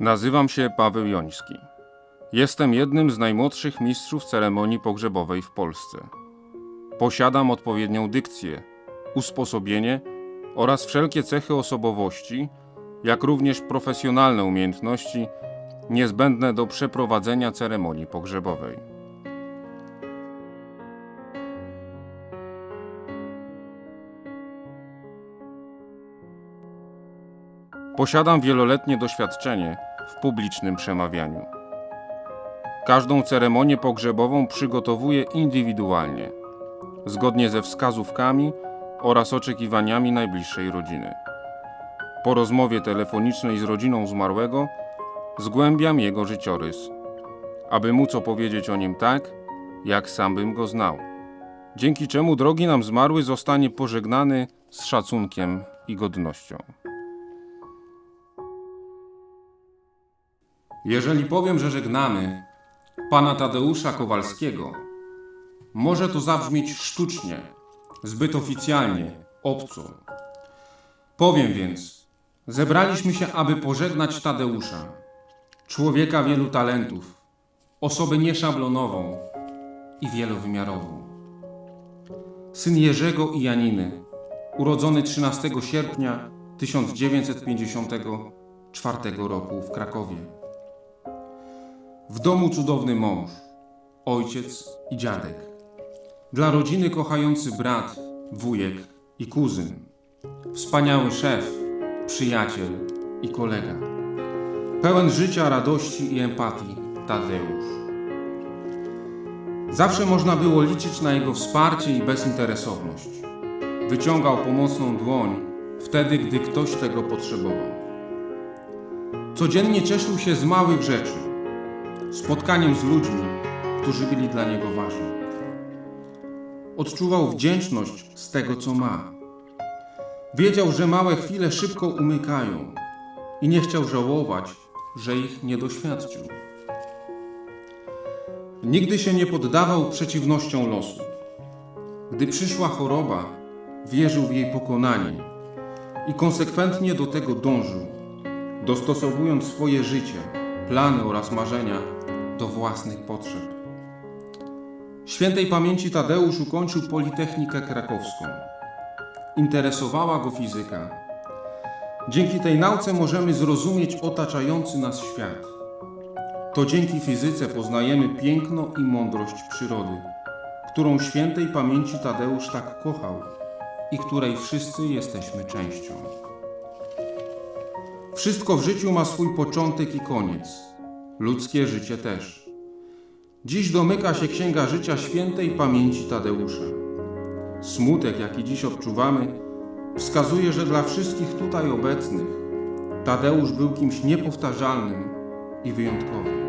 Nazywam się Paweł Joński. Jestem jednym z najmłodszych mistrzów ceremonii pogrzebowej w Polsce. Posiadam odpowiednią dykcję, usposobienie oraz wszelkie cechy osobowości, jak również profesjonalne umiejętności niezbędne do przeprowadzenia ceremonii pogrzebowej. Posiadam wieloletnie doświadczenie w publicznym przemawianiu. Każdą ceremonię pogrzebową przygotowuję indywidualnie, zgodnie ze wskazówkami oraz oczekiwaniami najbliższej rodziny. Po rozmowie telefonicznej z rodziną zmarłego zgłębiam jego życiorys, aby móc opowiedzieć o nim tak, jak sam bym go znał. Dzięki czemu drogi nam zmarły zostanie pożegnany z szacunkiem i godnością. Jeżeli powiem, że żegnamy pana Tadeusza Kowalskiego, może to zabrzmieć sztucznie, zbyt oficjalnie, obco. Powiem więc, zebraliśmy się, aby pożegnać Tadeusza, człowieka wielu talentów, osobę nieszablonową i wielowymiarową. Syn Jerzego i Janiny, urodzony 13 sierpnia 1954 roku w Krakowie. W domu cudowny mąż, ojciec i dziadek. Dla rodziny kochający brat, wujek i kuzyn. Wspaniały szef, przyjaciel i kolega. Pełen życia, radości i empatii Tadeusz. Zawsze można było liczyć na jego wsparcie i bezinteresowność. Wyciągał pomocną dłoń wtedy, gdy ktoś tego potrzebował. Codziennie cieszył się z małych rzeczy spotkaniem z ludźmi, którzy byli dla niego ważni. Odczuwał wdzięczność z tego, co ma. Wiedział, że małe chwile szybko umykają i nie chciał żałować, że ich nie doświadczył. Nigdy się nie poddawał przeciwnościom losu. Gdy przyszła choroba, wierzył w jej pokonanie i konsekwentnie do tego dążył, dostosowując swoje życie, plany oraz marzenia do własnych potrzeb. Świętej pamięci Tadeusz ukończył Politechnikę Krakowską. Interesowała go fizyka. Dzięki tej nauce możemy zrozumieć otaczający nas świat. To dzięki fizyce poznajemy piękno i mądrość przyrody, którą świętej pamięci Tadeusz tak kochał i której wszyscy jesteśmy częścią. Wszystko w życiu ma swój początek i koniec. Ludzkie życie też. Dziś domyka się Księga Życia Świętej Pamięci Tadeusza. Smutek, jaki dziś odczuwamy, wskazuje, że dla wszystkich tutaj obecnych Tadeusz był kimś niepowtarzalnym i wyjątkowym.